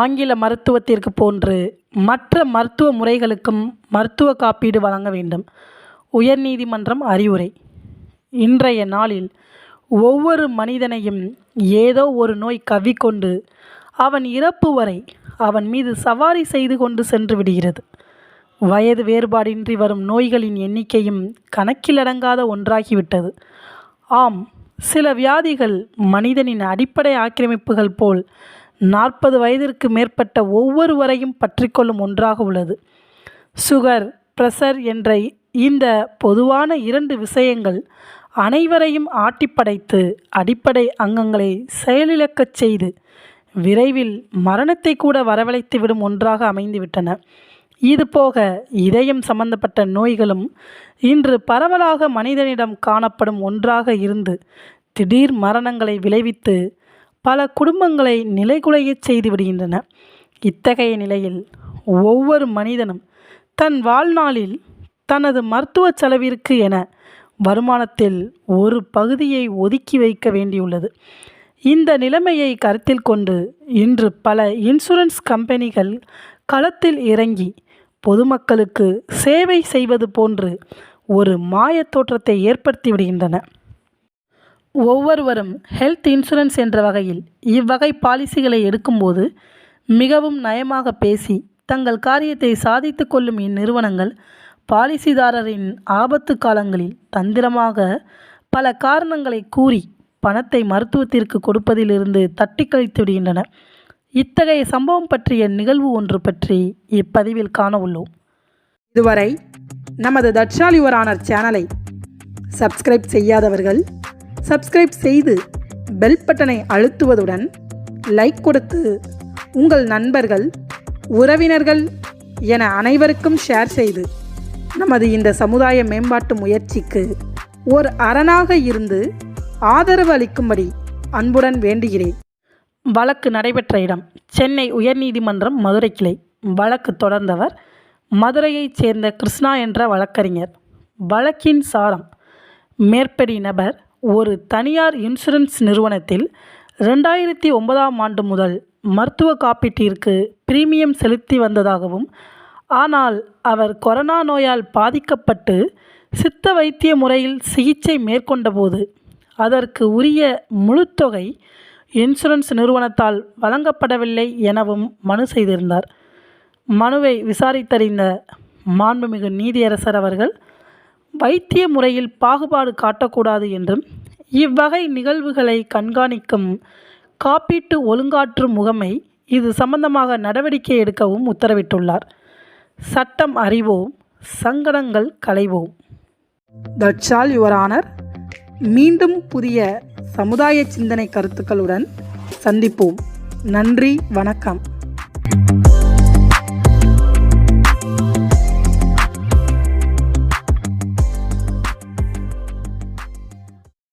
ஆங்கில மருத்துவத்திற்கு போன்று மற்ற மருத்துவ முறைகளுக்கும் மருத்துவ காப்பீடு வழங்க வேண்டும். உயர்நீதிமன்றம் அறிவுரை. இன்றைய நாளில் ஒவ்வொரு மனிதனையும் ஏதோ ஒரு நோய் கவ்விக்கொண்டு அவன் இறப்பு வரை அவன் மீது சவாரி செய்து கொண்டு சென்று விடுகிறது. வயது வேறுபாடின்றி வரும் நோய்களின் எண்ணிக்கையும் கணக்கிலடங்காத ஒன்றாகிவிட்டது. ஆம் சில வியாதிகள் மனிதனின் அடிப்படை ஆக்கிரமிப்புகள் போல் நாற்பது வயதிற்கு மேற்பட்ட ஒவ்வொருவரையும் பற்றிக்கொள்ளும் ஒன்றாக உள்ளது. சுகர் பிரஷர் என்ற இந்த பொதுவான இரண்டு விஷயங்கள் அனைவரையும் ஆட்டிப்படைத்து அடிப்படை அங்கங்களை செயலிழக்கச் செய்து விரைவில் மரணத்தை கூட வரவழைத்துவிடும் ஒன்றாக அமைந்துவிட்டன. இது போக இதயம் சம்பந்தப்பட்ட நோய்களும் இன்று பரவலாக மனிதனிடம் காணப்படும் ஒன்றாக இருந்து திடீர் மரணங்களை விளைவித்து பல குடும்பங்களை நிலைகுலையச் செய்து விடுகின்றன. இத்தகைய நிலையில் ஒவ்வொரு மனிதனும் தன் வாழ்நாளில் தனது மருத்துவ செலவிற்கு என வருமானத்தில் ஒரு பகுதியை ஒதுக்கி வைக்க வேண்டியுள்ளது. இந்த நிலைமையை கருத்தில் கொண்டு இன்று பல இன்சூரன்ஸ் கம்பெனிகள் களத்தில் இறங்கி பொதுமக்களுக்கு சேவை செய்வது போன்று ஒரு மாயத் தோற்றத்தை ஏற்படுத்தி விடுகின்றன. ஒவ்வொருவரும் ஹெல்த் இன்சூரன்ஸ் என்ற வகையில் இவ்வகை பாலிசிகளை எடுக்கும்போது மிகவும் நயமாக பேசி தங்கள் காரியத்தை சாதித்து கொள்ளும் இந்நிறுவனங்கள் பாலிசிதாரரின் ஆபத்து காலங்களில் தந்திரமாக பல காரணங்களை கூறி பணத்தை மருத்துவத்திற்கு கொடுப்பதிலிருந்து தட்டி கழித்து விடுகின்றன இத்தகைய சம்பவம் பற்றிய நிகழ்வு ஒன்று பற்றி இப்பதிவில் காண உள்ளோம் இதுவரை நமது தட்சாலி யுவர் சேனலை சப்ஸ்கிரைப் செய்யாதவர்கள் சப்ஸ்கிரைப் செய்து பெல் பட்டனை அழுத்துவதுடன் லைக் கொடுத்து உங்கள் நண்பர்கள் உறவினர்கள் என அனைவருக்கும் ஷேர் செய்து நமது இந்த சமுதாய மேம்பாட்டு முயற்சிக்கு ஒரு அரணாக இருந்து ஆதரவு அளிக்கும்படி அன்புடன் வேண்டுகிறேன். வழக்கு நடைபெற்ற இடம் சென்னை உயர்நீதிமன்றம் மதுரை கிளை. வழக்கு தொடர்ந்தவர் மதுரையைச் சேர்ந்த கிருஷ்ணா என்ற வழக்கறிஞர். வழக்கின் சாரம் மேற்படி நபர் ஒரு தனியார் இன்சூரன்ஸ் நிறுவனத்தில் ரெண்டாயிரத்தி ஒன்பதாம் ஆண்டு முதல் மருத்துவ காப்பீட்டிற்கு பிரீமியம் செலுத்தி வந்ததாகவும் ஆனால் அவர் கொரோனா நோயால் பாதிக்கப்பட்டு சித்த வைத்திய முறையில் சிகிச்சை மேற்கொண்டபோது அதற்கு உரிய முழுத்தொகை இன்சூரன்ஸ் நிறுவனத்தால் வழங்கப்படவில்லை எனவும் மனு செய்திருந்தார். மனுவை விசாரித்தறிந்த மாண்புமிகு நீதியரசர் அவர்கள் வைத்திய முறையில் பாகுபாடு காட்டக்கூடாது என்றும் இவ்வகை நிகழ்வுகளை கண்காணிக்கும் காப்பீட்டு ஒழுங்காற்று முகமை இது சம்பந்தமாக நடவடிக்கை எடுக்கவும் உத்தரவிட்டுள்ளார். சட்டம் அறிவோம் சங்கடங்கள் களைவோம். தட்சால் யுவர் ஆனர் மீண்டும் புதிய சமுதாய சிந்தனை கருத்துக்களுடன் சந்திப்போம். நன்றி வணக்கம்.